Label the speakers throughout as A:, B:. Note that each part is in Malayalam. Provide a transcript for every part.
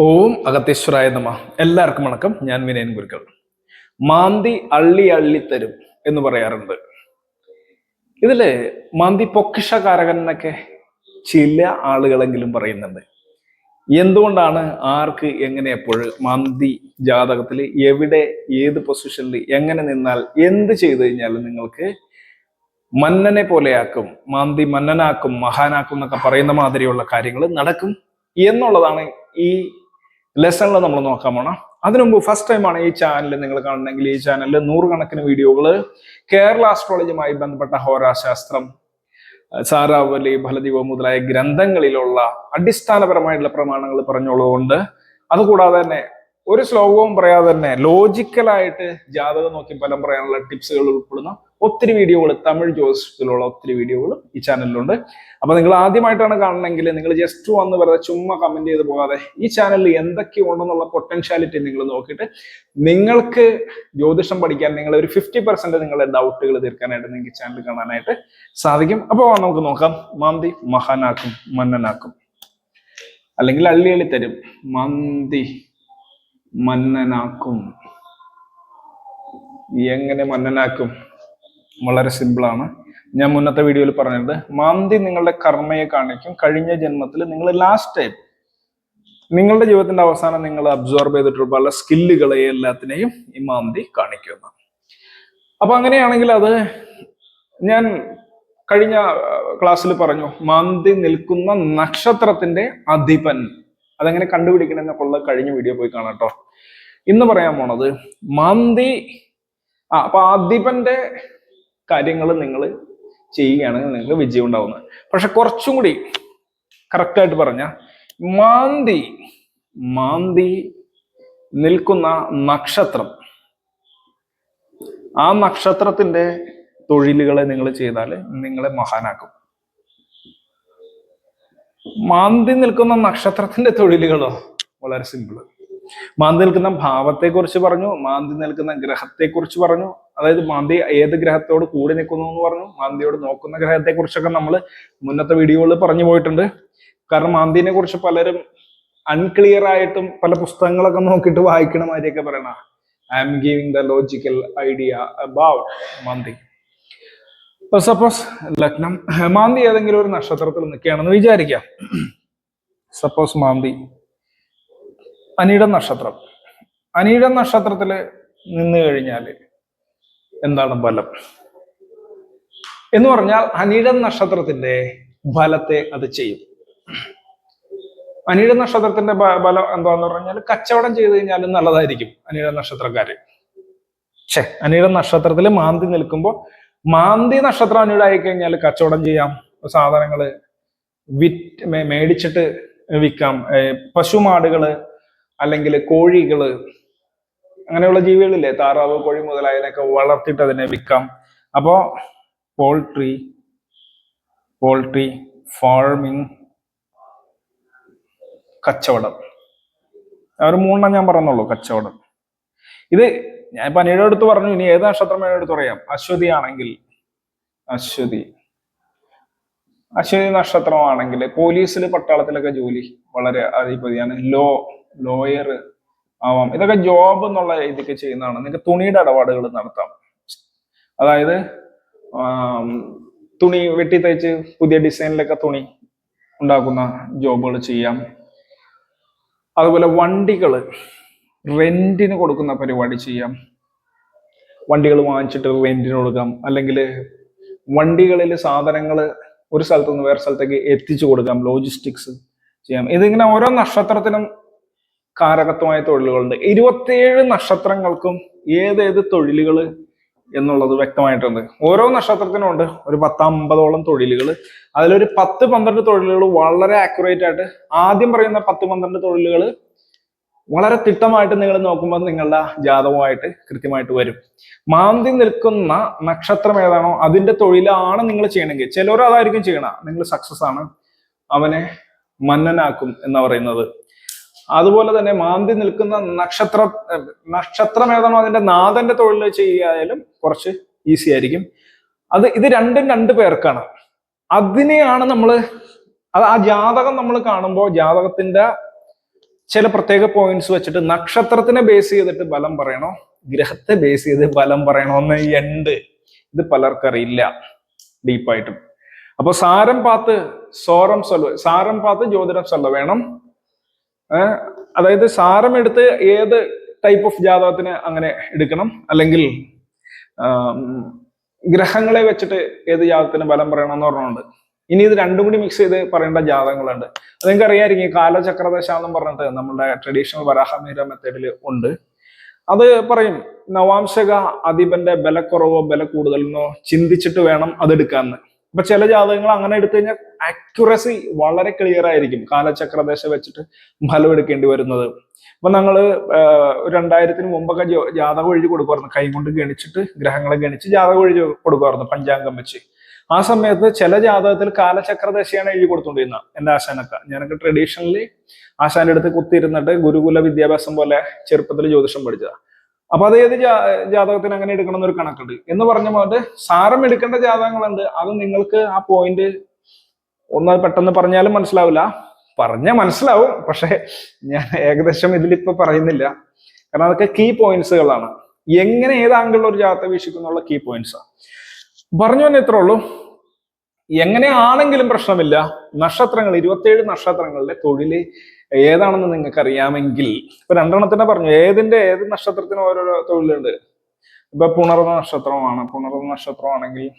A: ഓം അഗത്തേശ്വരായ നമ. എല്ലാവർക്കും വണക്കം. ഞാൻ വിനയൻ ഗുരുക്കൾ. മാന്തി അള്ളി അള്ളി തരും എന്ന് പറയാറുണ്ട്. ഇതിൽ മാന്തി പൊക്കിഷകാരകൻ എന്നൊക്കെ ചില ആളുകളെങ്കിലും പറയുന്നുണ്ട്. എന്തുകൊണ്ടാണ് ആർക്ക് എങ്ങനെ എപ്പോൾ മാന്തി ജാതകത്തിൽ എവിടെ ഏത് പൊസിഷനിൽ എങ്ങനെ നിന്നാൽ എന്ത് ചെയ്തു കഴിഞ്ഞാലും നിങ്ങൾക്ക് മന്നനെ പോലെയാക്കും മാന്തി മന്നനാക്കും മഹാനാക്കും എന്നൊക്കെ പറയുന്ന മാതിരിയുള്ള കാര്യങ്ങൾ നടക്കും എന്നുള്ളതാണ് ഈ ലെസണിൽ നമ്മൾ നോക്കാൻ പോണം. അതിനു മുമ്പ് ഫസ്റ്റ് ടൈമാണ് ഈ ചാനൽ നിങ്ങൾ കാണണമെങ്കിൽ ഈ ചാനലിൽ നൂറുകണക്കിന് വീഡിയോകൾ കേരള ആസ്ട്രോളജിയുമായി ബന്ധപ്പെട്ട ഹോരാശാസ്ത്രം സാരാവലി ഫലദീപം മുതലായ ഗ്രന്ഥങ്ങളിലുള്ള അടിസ്ഥാനപരമായിട്ടുള്ള പ്രമാണങ്ങൾ പറഞ്ഞുള്ളതുകൊണ്ട് അതുകൂടാതെ തന്നെ ഒരു ശ്ലോകവും പറയാതെ തന്നെ ലോജിക്കലായിട്ട് ജാതകം നോക്കി ഫലം പറയാനുള്ള ടിപ്സുകൾ ഉൾപ്പെടുന്ന. ഒത്തിരി വീഡിയോകൾ തമിഴ് ജ്യോതിഷത്തിലുള്ള ഒത്തിരി വീഡിയോകൾ ഈ ചാനലിലുണ്ട്. അപ്പൊ നിങ്ങൾ ആദ്യമായിട്ടാണ് കാണണമെങ്കിൽ നിങ്ങൾ ജസ്റ്റ് വന്ന് വെറുതെ ചുമ്മാ കമന്റ് ചെയ്ത് പോകാതെ ഈ ചാനലിൽ എന്തൊക്കെ ഉണ്ടെന്നുള്ള പൊട്ടൻഷ്യാലിറ്റി നിങ്ങൾ നോക്കിയിട്ട് നിങ്ങൾക്ക് ജ്യോതിഷം പഠിക്കാൻ നിങ്ങൾ ഒരു ഫിഫ്റ്റി പെർസെന്റ് നിങ്ങളുടെ ഡൗട്ടുകൾ തീർക്കാനായിട്ട് നിങ്ങൾക്ക് ചാനൽ കാണാനായിട്ട് സാധിക്കും. അപ്പോൾ നമുക്ക് നോക്കാം. മാന്തി മഹാനാക്കും മന്നനാക്കും. അല്ലെങ്കിൽ അള്ളി അള്ളി തരും. മന്തി മന്നനാക്കും. എങ്ങനെ മന്നനാക്കും? വളരെ സിമ്പിളാണ്. ഞാൻ മുന്നത്തെ വീഡിയോയിൽ പറഞ്ഞത് മാന്തി നിങ്ങളുടെ കർമ്മയെ കാണിക്കും. കഴിഞ്ഞ ജന്മത്തിൽ നിങ്ങൾ ലാസ്റ്റ് ടൈം നിങ്ങളുടെ ജീവിതത്തിന്റെ അവസാനം നിങ്ങൾ അബ്സോർബ് ചെയ്തിട്ടുള്ള പല സ്കില്ലുകളെ എല്ലാത്തിനെയും ഈ മാന്തി കാണിക്കുന്നു. അപ്പൊ അങ്ങനെയാണെങ്കിൽ അത് ഞാൻ കഴിഞ്ഞ ക്ലാസ്സിൽ പറഞ്ഞു മാന്തി നിൽക്കുന്ന നക്ഷത്രത്തിന്റെ അധിപൻ. അതെങ്ങനെ കണ്ടുപിടിക്കണം ഉള്ള കഴിഞ്ഞ വീഡിയോ പോയി കാണാട്ടോ ഇന്ന് പറയാൻ പോണത് മാന്തി ആ അപ്പൊ അധിപന്റെ കാര്യങ്ങൾ നിങ്ങൾ ചെയ്യുകയാണെങ്കിൽ നിങ്ങൾക്ക് വിജയം ഉണ്ടാവുന്നത് പക്ഷെ കുറച്ചും കൂടി കറക്റ്റായിട്ട് പറഞ്ഞ മാന്തി മാന്തി നിൽക്കുന്ന നക്ഷത്രം ആ നക്ഷത്രത്തിന്റെ തൊഴിലുകളെ നിങ്ങൾ ചെയ്താൽ നിങ്ങളെ മഹാനാക്കും. മാന്തി നിൽക്കുന്ന നക്ഷത്രത്തിന്റെ തൊഴിലുകളോ? വളരെ സിമ്പിൾ മാന്തി നിൽക്കുന്ന ഭാവത്തെ കുറിച്ച് പറഞ്ഞു മാന്തി നിൽക്കുന്ന ഗ്രഹത്തെക്കുറിച്ച് പറഞ്ഞു അതായത് മാന്തി ഏത് ഗ്രഹത്തോട് കൂടി നിൽക്കുന്നു എന്ന് പറഞ്ഞു. മാന്തിയോട് നോക്കുന്ന ഗ്രഹത്തെ കുറിച്ചൊക്കെ നമ്മൾ മുന്നത്തെ വീഡിയോകളിൽ പറഞ്ഞു പോയിട്ടുണ്ട്. കാരണം മാന്തിനെ കുറിച്ച് പലരും അൺക്ലിയർ ആയിട്ടും പല പുസ്തകങ്ങളൊക്കെ നോക്കിയിട്ട് വായിക്കണ മാതിരിയൊക്കെ പറയണ I am giving the logical idea about മാന്തി. സപ്പോസ് ലഗ്നം മാന്തി ഏതെങ്കിലും ഒരു നക്ഷത്രത്തിൽ നിൽക്കുകയാണെന്ന് വിചാരിക്കാം. സപ്പോസ് മാന്തി അനിയുടെ നക്ഷത്രം. അനിയുടെ നക്ഷത്രത്തിൽ നിന്ന് കഴിഞ്ഞാൽ എന്താണ് ബലം? എന്ന് പറഞ്ഞാൽ അനീട നക്ഷത്രത്തിന്റെ ഫലത്തെ അത് ചെയ്യും. അനിഴ നക്ഷത്രത്തിന്റെ ബലം എന്താന്ന് പറഞ്ഞാൽ കച്ചവടം ചെയ്ത് കഴിഞ്ഞാലും നല്ലതായിരിക്കും അനിഴ നക്ഷത്രക്കാര്. ഛേ അനിഴ നക്ഷത്രത്തിൽ മാന്തി നിൽക്കുമ്പോൾ മാന്തി നക്ഷത്രം അനിഴായി കഴിഞ്ഞാൽ കച്ചവടം ചെയ്യാം. സാധനങ്ങൾ വിറ്റ് മേടിച്ചിട്ട് വിൽക്കാം. പശുമാടുകൾ അല്ലെങ്കിൽ കോഴികൾ അങ്ങനെയുള്ള ജീവികളില്ലേ? താറാവ് കോഴി മുതലായതിനൊക്കെ വളർത്തിയിട്ട് അതിനെ വിൽക്കാം. അപ്പോ പോൾട്രി പോൾട്രി ഫാർമിംഗ് കച്ചവടം. ഒരു മൂന്നെണ്ണം ഞാൻ പറഞ്ഞുള്ളൂ കച്ചവടം. ഇത് ഞാൻ ഇപ്പൊ അനിയുടെ അടുത്ത് പറഞ്ഞു ഇനി ഏത് നക്ഷത്രം എടുത്ത് പറയാം. അശ്വതി ആണെങ്കിൽ അശ്വതി. അശ്വതി നക്ഷത്രമാണെങ്കിൽ പോലീസിൽ പട്ടാളത്തിലൊക്കെ ജോലി വളരെ അധിപതിയാണ് ലോ ലോയർ ആവാം. ഇതൊക്കെ ജോബ് എന്നുള്ള രീതിക്ക് ചെയ്യുന്നതാണ്. നിങ്ങൾക്ക് തുണിയുടെ ഇടപാടുകൾ നടത്താം. അതായത് തുണി വെട്ടി തയ്ച്ച് പുതിയ ഡിസൈനിലൊക്കെ തുണി ഉണ്ടാക്കുന്ന ജോബുകൾ ചെയ്യാം. അതുപോലെ വണ്ടികൾ റെന്റിന് കൊടുക്കുന്ന പരിപാടി ചെയ്യാം. വണ്ടികൾ വാങ്ങിച്ചിട്ട് റെന്റിന് കൊടുക്കാം. അല്ലെങ്കിൽ വണ്ടികളിൽ സാധനങ്ങൾ ഒരു സ്ഥലത്തുനിന്ന് വേറെ സ്ഥലത്തേക്ക് എത്തിച്ചു കൊടുക്കാം. ലോജിസ്റ്റിക്സ് ചെയ്യാം. ഇതിങ്ങനെ ഓരോ നക്ഷത്രത്തിനും കാരകത്വമായ തൊഴിലുകളുണ്ട്. ഇരുപത്തിയേഴ് നക്ഷത്രങ്ങൾക്കും ഏതേത് തൊഴിലുകൾ എന്നുള്ളത് വ്യക്തമായിട്ടുണ്ട്. ഓരോ നക്ഷത്രത്തിനും ഉണ്ട് ഒരു പത്തമ്പതോളം തൊഴിലുകൾ. അതിലൊരു പത്ത് പന്ത്രണ്ട് തൊഴിലുകൾ വളരെ ആക്യുറേറ്റ് ആയിട്ട് ആദ്യം പറയുന്ന പത്ത് പന്ത്രണ്ട് തൊഴിലുകൾ വളരെ തിട്ടമായിട്ട് നിങ്ങൾ നോക്കുമ്പോൾ നിങ്ങളുടെ ജാതകമായിട്ട് കൃത്യമായിട്ട് വരും. മാന്തി നിൽക്കുന്ന നക്ഷത്രം ഏതാണോ അതിന്റെ തൊഴിലാണ് നിങ്ങൾ ചെയ്യണമെങ്കിൽ. ചിലർ അതായിരിക്കും ചെയ്യണ. നിങ്ങൾ സക്സസ് ആണ്. അവനെ മന്നനാക്കും എന്ന് പറയുന്നത്. അതുപോലെ തന്നെ മാന്തി നിൽക്കുന്ന നക്ഷത്ര നക്ഷത്രം ഏതാണോ അതിന്റെ നാഥന്റെ തൊഴിൽ ചെയ്യായാലും കുറച്ച് ഈസി ആയിരിക്കും. അത് ഇത് രണ്ടും രണ്ട് പേർക്കാണ്. അതിനെയാണ് നമ്മൾ അത് ആ ജാതകം നമ്മൾ കാണുമ്പോൾ ജാതകത്തിന്റെ ചില പ്രത്യേക പോയിന്റ്സ് വെച്ചിട്ട് നക്ഷത്രത്തിനെ ബേസ് ചെയ്തിട്ട് ബലം പറയണോ? ഗ്രഹത്തെ ബേസ് ചെയ്ത് ബലം പറയണോ എന്ന് ഉണ്ട് ഇത് പലർക്കും അറിയില്ല. ഡീപ്പായിട്ടും അപ്പൊ സാരം പാത്ത് സോറം സൊല്ല സാരം പാത്ത് ജ്യോതിരം സൊല്ല വേണം. അതായത് സാരം എടുത്ത് ഏത് ടൈപ്പ് ഓഫ് ജാതകത്തിന് അങ്ങനെ എടുക്കണം? അല്ലെങ്കിൽ ഗ്രഹങ്ങളെ വെച്ചിട്ട് ഏത് ജാതകത്തിന് ബലം പറയണം എന്ന് പറഞ്ഞുകൊണ്ട് ഇനി ഇത് രണ്ടും കൂടി മിക്സ് ചെയ്ത് പറയേണ്ട ജാതകങ്ങളുണ്ട്. അത് നിങ്ങൾക്ക് അറിയാമായിരിക്കും കാലചക്രദശ എന്ന് പറഞ്ഞിട്ട് നമ്മുടെ ട്രഡീഷണൽ വരാഹമീര മെത്തേഡിൽ ഉണ്ട്. അത് പറയും നവാംശക അധിപന്റെ ബലക്കുറവോ ബല കൂടുതലെന്നോ ചിന്തിച്ചിട്ട് വേണം അത് അപ്പൊ ചില ജാതകങ്ങൾ അങ്ങനെ എടുത്തു കഴിഞ്ഞാൽ ആക്യുറസി വളരെ ക്ലിയർ ആയിരിക്കും. കാലചക്രദശ വെച്ചിട്ട് ഫലം എടുക്കേണ്ടി വരുന്നത്. അപ്പൊ ഒരു രണ്ടായിരത്തിന് മുമ്പൊക്കെ ജാതകം എഴുതി കൊടുക്കുമായിരുന്നു. കൈ കൊണ്ട് ഗണിച്ചിട്ട് ഗ്രഹങ്ങളെ ഗണിച്ച് ജാതകം എഴുതി കൊടുക്കുമായിരുന്നു പഞ്ചാംഗം വെച്ച്. ആ സമയത്ത് ചില ജാതകത്തിൽ കാലചക്രദശയാണ് എഴുതി കൊടുത്തോണ്ടിരുന്നത്. എന്റെ ആശാനൊക്കെ. ഞാനൊക്കെ ട്രഡീഷണലി ആശാന്റെ അടുത്ത് കുത്തിയിരുന്നിട്ട് ഗുരുകുല വിദ്യാഭ്യാസം പോലെ ചെറുപ്പത്തിൽ ജ്യോതിഷം പഠിച്ചതാ. അപ്പൊ അത് ഏത് ജാതകത്തിന് അങ്ങനെ എടുക്കണം എന്നൊരു കണക്കുണ്ട്. എന്ന് പറഞ്ഞ പോലെ സാരം എടുക്കേണ്ട ജാതകങ്ങൾ ജാതകങ്ങളുണ്ട് അത് നിങ്ങൾക്ക് ആ പോയിന്റ് ഒന്ന് പെട്ടെന്ന് പറഞ്ഞാലും മനസ്സിലാവില്ല. പറഞ്ഞാൽ മനസ്സിലാവും പക്ഷെ ഞാൻ ഏകദേശം ഇതിലിപ്പോ പറയുന്നില്ല. കാരണം അതൊക്കെ കീ പോയിന്റ്സുകളാണ് എങ്ങനെ ഏത് ആംഗിളിൽ ഒരു ജാതകത്തെ വീക്ഷിക്കുന്നുള്ള കീ പോയിന്റ്സ് പറഞ്ഞു തന്നെ ഇത്രേ ഉള്ളൂ. എങ്ങനെയാണെങ്കിലും പ്രശ്നമില്ല. നക്ഷത്രങ്ങൾ ഇരുപത്തിയേഴ് നക്ഷത്രങ്ങളുടെ തൊഴിൽ ഏതാണെന്ന് നിങ്ങൾക്ക് അറിയാമെങ്കിൽ ഇപ്പൊ രണ്ടെണ്ണത്തിനെ പറഞ്ഞു. ഏതിന്റെ ഏത് നക്ഷത്രത്തിന് ഓരോരോ തൊഴിലുണ്ട്? ഇപ്പൊ പുണർന്ന നക്ഷത്രമാണ്. പുണർന്ന നക്ഷത്രമാണെങ്കിൽ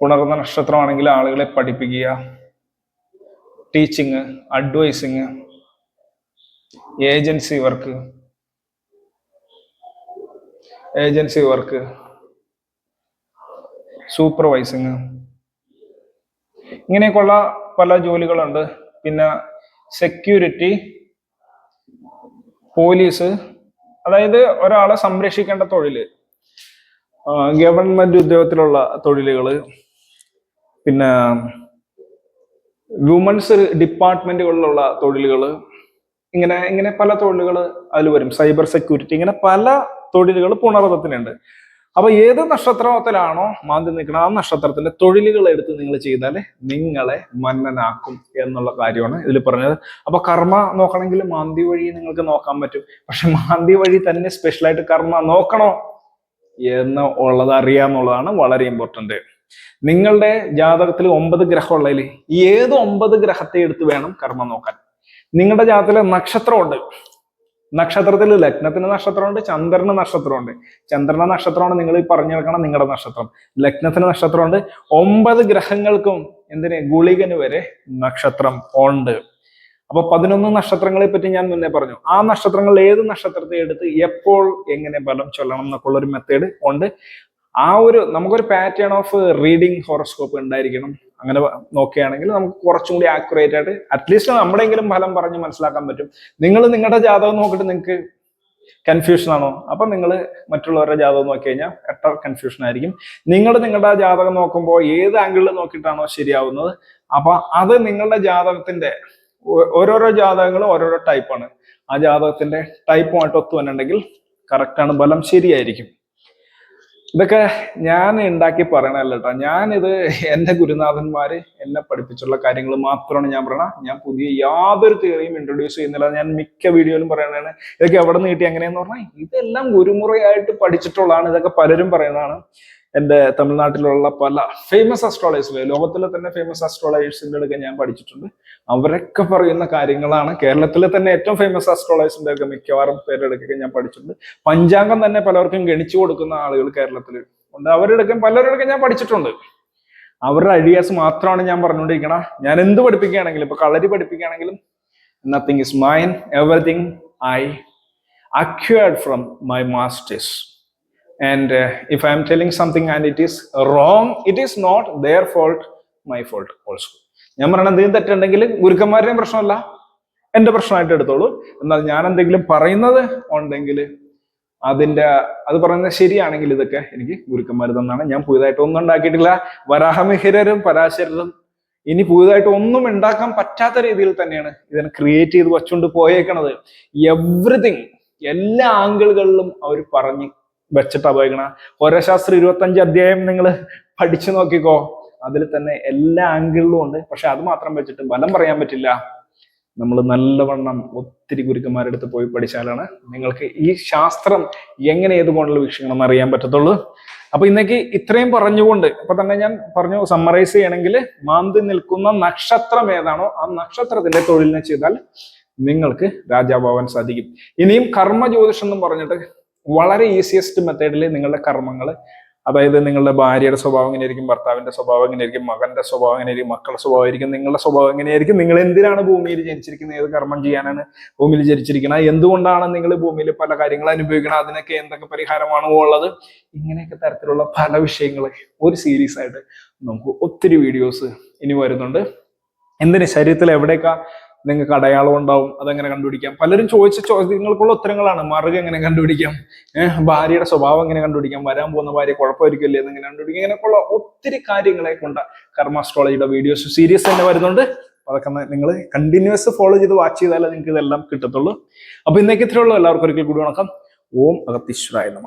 A: പുണർന്ന നക്ഷത്രമാണെങ്കിൽ ആളുകളെ പഠിപ്പിക്കുക teaching advising agency work agency work supervising. ഇങ്ങനെയൊക്കെയുള്ള പല ജോലികളുണ്ട്. പിന്നെ സെക്യൂരിറ്റി പോലീസ് അതായത് ഒരാളെ സംരക്ഷിക്കേണ്ട തൊഴിൽ. ഗവൺമെന്റ് ഉദ്യോഗത്തിലുള്ള തൊഴിലുകൾ. പിന്നെ വുമൺസ് ഡിപ്പാർട്ട്മെന്റുകളിലുള്ള തൊഴിലുകൾ ഇങ്ങനെ ഇങ്ങനെ പല തൊഴിലുകൾ അതിൽ വരും. സൈബർ സെക്യൂരിറ്റി ഇങ്ങനെ പല തൊഴിലുകൾ പുണർത്തത്തിനുണ്ട് അപ്പൊ ഏത് നക്ഷത്രത്തിലാണോ മാന്തി നിൽക്കണം ആ നക്ഷത്രത്തിന്റെ തൊഴിലുകൾ എടുത്ത് നിങ്ങൾ ചെയ്താൽ നിങ്ങളെ മന്നനാക്കും എന്നുള്ള കാര്യമാണ് ഇതിൽ പറഞ്ഞത്. അപ്പൊ കർമ്മ നോക്കണമെങ്കിൽ മാന്തി വഴി നിങ്ങൾക്ക് നോക്കാൻ പറ്റും. പക്ഷെ മാന്തി വഴി തന്നെ സ്പെഷ്യലായിട്ട് കർമ്മ നോക്കണോ എന്ന് ഉള്ളത് അറിയാന്നുള്ളതാണ് വളരെ ഇമ്പോർട്ടന്റ് നിങ്ങളുടെ ജാതകത്തിൽ ഒമ്പത് ഗ്രഹം ഉള്ളതിൽ ഏത് ഒമ്പത് ഗ്രഹത്തെ എടുത്ത് വേണം കർമ്മം നോക്കാൻ? നിങ്ങളുടെ ജാതകത്തിലെ നക്ഷത്രമുണ്ട്. നക്ഷത്രത്തിൽ ലഗ്നത്തിന് നക്ഷത്രമുണ്ട് ചന്ദ്രന് നക്ഷത്രമുണ്ട്. ചന്ദ്രന നക്ഷത്രമാണ് നിങ്ങൾ ഈ പറഞ്ഞെടുക്കണം നിങ്ങളുടെ നക്ഷത്രം. ലഗ്നത്തിന് നക്ഷത്രമുണ്ട്. ഒമ്പത് ഗ്രഹങ്ങൾക്കും എന്തിന്? ഗുളികന് വരെ നക്ഷത്രം ഉണ്ട്. അപ്പൊ പതിനൊന്ന് നക്ഷത്രങ്ങളെ പറ്റി ഞാൻ മുന്നേ പറഞ്ഞു. ആ നക്ഷത്രങ്ങൾ ഏത് നക്ഷത്രത്തെ എടുത്ത് എപ്പോൾ എങ്ങനെ ബലം ചൊല്ലണം എന്നൊക്കെ ഉള്ള ഒരു മെത്തേഡ് ഉണ്ട്. ആ ഒരു നമുക്കൊരു പാറ്റേൺ ഓഫ് റീഡിങ് ഹോറോസ്കോപ്പ് ഉണ്ടായിരിക്കണം. അങ്ങനെ നോക്കുകയാണെങ്കിൽ നമുക്ക് കുറച്ചും കൂടി ആക്യുറേറ്റ് ആയിട്ട് അറ്റ്ലീസ്റ്റ് നമ്മുടെയെങ്കിലും ഫലം പറഞ്ഞ് മനസ്സിലാക്കാൻ പറ്റും. നിങ്ങൾ നിങ്ങളുടെ ജാതകം നോക്കിയിട്ട് നിങ്ങൾക്ക് കൺഫ്യൂഷൻ ആണോ? അപ്പൊ നിങ്ങൾ മറ്റുള്ളവരുടെ ജാതകം നോക്കി കഴിഞ്ഞാൽ എട്ടർ കൺഫ്യൂഷൻ ആയിരിക്കും. നിങ്ങൾ നിങ്ങളുടെ ജാതകം നോക്കുമ്പോൾ ഏത് ആംഗിളിൽ നോക്കിയിട്ടാണോ ശരിയാവുന്നത്? അപ്പൊ അത് നിങ്ങളുടെ ജാതകത്തിന്റെ ഓരോരോ ജാതകങ്ങളും ഓരോരോ ടൈപ്പാണ് ആ ജാതകത്തിന്റെ ടൈപ്പുമായിട്ട് ഒത്തു വന്നിട്ടുണ്ടെങ്കിൽ കറക്റ്റാണ് ബലം ശരിയായിരിക്കും. ഇതൊക്കെ ഞാൻ ഉണ്ടാക്കി പറയണല്ല കേട്ടോ. ഞാനിത് എന്റെ ഗുരുനാഥന്മാര് എന്നെ പഠിപ്പിച്ചുള്ള കാര്യങ്ങൾ മാത്രമാണ് ഞാൻ പറയണ ഞാൻ പുതിയ യാതൊരു തിയറിയും ഇൻട്രൊഡ്യൂസ് ചെയ്യുന്നില്ല. ഞാൻ മിക്ക വീഡിയോയിലും പറയണതാണ്. ഇതൊക്കെ എവിടെ നിന്ന് കിട്ടി എങ്ങനെയെന്ന് പറഞ്ഞാൽ ഇതെല്ലാം ഗുരുമുറയായിട്ട് പഠിച്ചിട്ടുള്ളതാണ്. ഇതൊക്കെ പലരും പറയുന്നതാണ്. എന്റെ തമിഴ്നാട്ടിലുള്ള പല ഫേമസ് അസ്ട്രോളജേഴ്സ് ലോകത്തിലെ തന്നെ ഫേമസ് അസ്ട്രോളജേഴ്സിന്റെ അടുക്കെ ഞാൻ പഠിച്ചിട്ടുണ്ട്. അവരൊക്കെ പറയുന്ന കാര്യങ്ങളാണ്. കേരളത്തിലെ തന്നെ ഏറ്റവും ഫേമസ് അസ്ട്രോളജേഴ്സിന്റെ ഒക്കെ മിക്കവാറും പേരെടുക്കൊക്കെ ഞാൻ പഠിച്ചിട്ടുണ്ട്. പഞ്ചാംഗം തന്നെ പലർക്കും ഗണിച്ചു കൊടുക്കുന്ന ആളുകൾ കേരളത്തിൽ ഉണ്ട്. അവരുടെ പലരുടെ ഞാൻ പഠിച്ചിട്ടുണ്ട്. അവരുടെ ഐഡിയാസ് മാത്രമാണ് ഞാൻ പറഞ്ഞുകൊണ്ടിരിക്കണം. ഞാൻ എന്ത് പഠിപ്പിക്കുകയാണെങ്കിലും ഇപ്പൊ കളരി പഠിപ്പിക്കുകയാണെങ്കിലും nothing is mine everything I acquired from my masters and uh, if i am telling something and it is wrong it is not their fault my fault also. ഞാൻ പറയണ എന്തെങ്കിലും തെറ്റുണ്ടെങ്കിൽ ഗുരുക്കന്മാരുടെയും പ്രശ്നമല്ല. എന്റെ പ്രശ്നമായിട്ട് എടുത്തോളൂ. എന്നാൽ ഞാൻ എന്തെങ്കിലും പറയുന്നത് ഉണ്ടെങ്കിൽ അതിന്റെ അത് പറയുന്നത് ശരിയാണെങ്കിൽ ഇതൊക്കെ എനിക്ക് ഗുരുക്കന്മാർ തന്നാണ്. ഞാൻ പുതിയതായിട്ട് ഒന്നും ഉണ്ടാക്കിയിട്ടില്ല. വരാഹമിഹിരരും പരാശരരും ഇനി പുതിയതായിട്ട് ഒന്നും ഉണ്ടാക്കാൻ പറ്റാത്ത രീതിയിൽ തന്നെയാണ് ഇതിനെ ക്രിയേറ്റ് ചെയ്ത് വച്ചുകൊണ്ട് പോയേക്കണത്. എവ്രിതിങ് എല്ലാ ആംഗിളുകളിലും അവർ പറഞ്ഞ് വെച്ചിട്ടാ പോയിക്കണ. ഓരോ ശാസ്ത്രം ഇരുപത്തഞ്ച് അധ്യായം നിങ്ങൾ പഠിച്ചു നോക്കിക്കോ. അതിൽ തന്നെ എല്ലാ ആംഗിളിലും ഉണ്ട്. പക്ഷെ അത് മാത്രം വെച്ചിട്ട് ബലം പറയാൻ പറ്റില്ല. നമ്മൾ നല്ലവണ്ണം ഒത്തിരി ഗുരുക്കന്മാരുടെ അടുത്ത് പോയി പഠിച്ചാലാണ് നിങ്ങൾക്ക് ഈ ശാസ്ത്രം എങ്ങനെ ഏത് കോണിൽ വീക്ഷിക്കണം അറിയാൻ പറ്റത്തുള്ളൂ. അപ്പൊ ഇന്നേക്ക് ഇത്രയും പറഞ്ഞുകൊണ്ട് ഇപ്പൊ തന്നെ ഞാൻ പറഞ്ഞു സമ്മറൈസ് ചെയ്യണമെങ്കിൽ മാന്തി നിൽക്കുന്ന നക്ഷത്രം ഏതാണോ ആ നക്ഷത്രത്തിന്റെ തൊഴിലിനെ ചെയ്താൽ നിങ്ങൾക്ക് രാജാവാൻ സാധിക്കും. ഇനിയും കർമ്മ ജ്യോതിഷം എന്നും പറഞ്ഞിട്ട് വളരെ ഈസിയസ്റ്റ് മെത്തേഡിൽ നിങ്ങളുടെ കർമ്മങ്ങൾ അതായത് നിങ്ങളുടെ ഭാര്യയുടെ സ്വഭാവം എങ്ങനെയായിരിക്കും ഭർത്താവിന്റെ സ്വഭാവം എങ്ങനെയായിരിക്കും മകന്റെ സ്വഭാവം എങ്ങനെയായിരിക്കും മക്കളുടെ സ്വഭാവം ആയിരിക്കും നിങ്ങളുടെ സ്വഭാവം എങ്ങനെയായിരിക്കും നിങ്ങൾ എന്തിനാണ് ഭൂമിയിൽ ജനിച്ചിരിക്കുന്നത് ഏത് കർമ്മം ചെയ്യാനാണ് ഭൂമിയിൽ ജനിച്ചിരിക്കുന്നത് എന്തുകൊണ്ടാണ് നിങ്ങൾ ഭൂമിയിൽ പല കാര്യങ്ങൾ അനുഭവിക്കണം അതിനൊക്കെ എന്തൊക്കെ പരിഹാരമാണോ ഉള്ളത്? ഇങ്ങനെയൊക്കെ തരത്തിലുള്ള പല വിഷയങ്ങൾ ഒരു സീരീസ് ആയിട്ട് നമുക്ക് ഒത്തിരി വീഡിയോസ് ഇനി വരുന്നുണ്ട്. എന്തിന് ശരീരത്തിൽ എവിടെയൊക്കെ നിങ്ങൾക്ക് അടയാളം ഉണ്ടാവും അതെങ്ങനെ കണ്ടുപിടിക്കാം? പലരും ചോദിച്ച ചോദ്യങ്ങൾക്കുള്ള ഉത്തരങ്ങളാണ്. മറുക എങ്ങനെ കണ്ടുപിടിക്കാം? ഭാര്യയുടെ സ്വഭാവം എങ്ങനെ കണ്ടുപിടിക്കാം? വരാൻ പോകുന്ന ഭാര്യ കുഴപ്പമായിരിക്കില്ലേ എന്നെങ്ങനെ കണ്ടുപിടിക്കാം? ഇങ്ങനെയൊക്കെയുള്ള ഒത്തിരി കാര്യങ്ങളെ കൊണ്ട് കർമാസ്ട്രോളജിയുടെ വീഡിയോസ് സീരീസ് തന്നെ വരുന്നുണ്ട്. അതൊക്കെ നിങ്ങൾ കണ്ടിന്യൂസ് ഫോളോ ചെയ്ത് വാച്ച് ചെയ്താലേ നിങ്ങൾക്ക് ഇതെല്ലാം കിട്ടത്തുള്ളൂ. അപ്പൊ ഇന്നേക്ക് ഇത്രയുള്ളൂ എല്ലാവർക്കും ഒരിക്കൽ കൂടി വണക്കം. ഓം അഗത്തീശ്വരായ നമ.